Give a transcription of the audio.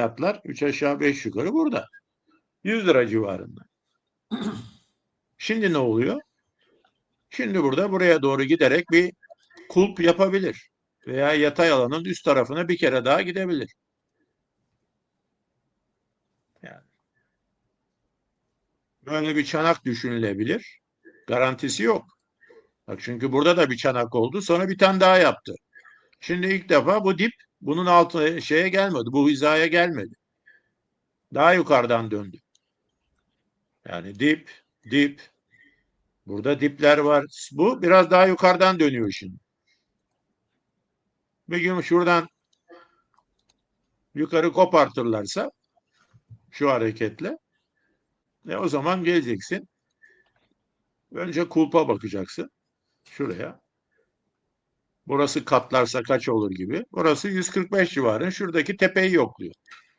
fiyatlar 3 aşağı 5 yukarı burada. 100 lira civarında. Şimdi ne oluyor? Şimdi burada buraya doğru giderek bir kulp yapabilir. Veya yatay alanın üst tarafına bir kere daha gidebilir. Yani. Böyle bir çanak düşünülebilir. Garantisi yok. Bak çünkü burada da bir çanak oldu. Sonra bir tane daha yaptı. Şimdi ilk defa bu dip bunun altı şeye gelmedi. Bu hizaya gelmedi. Daha yukarıdan döndü. Yani dip, dip. Burada dipler var. Bu biraz daha yukarıdan dönüyor şimdi. Bir gün şuradan yukarı kopartırlarsa şu hareketle e o zaman geleceksin. Önce kulpa bakacaksın. Şuraya. Burası katlarsa kaç olur gibi. Burası 145 civarı. Şuradaki tepeyi yokluyor.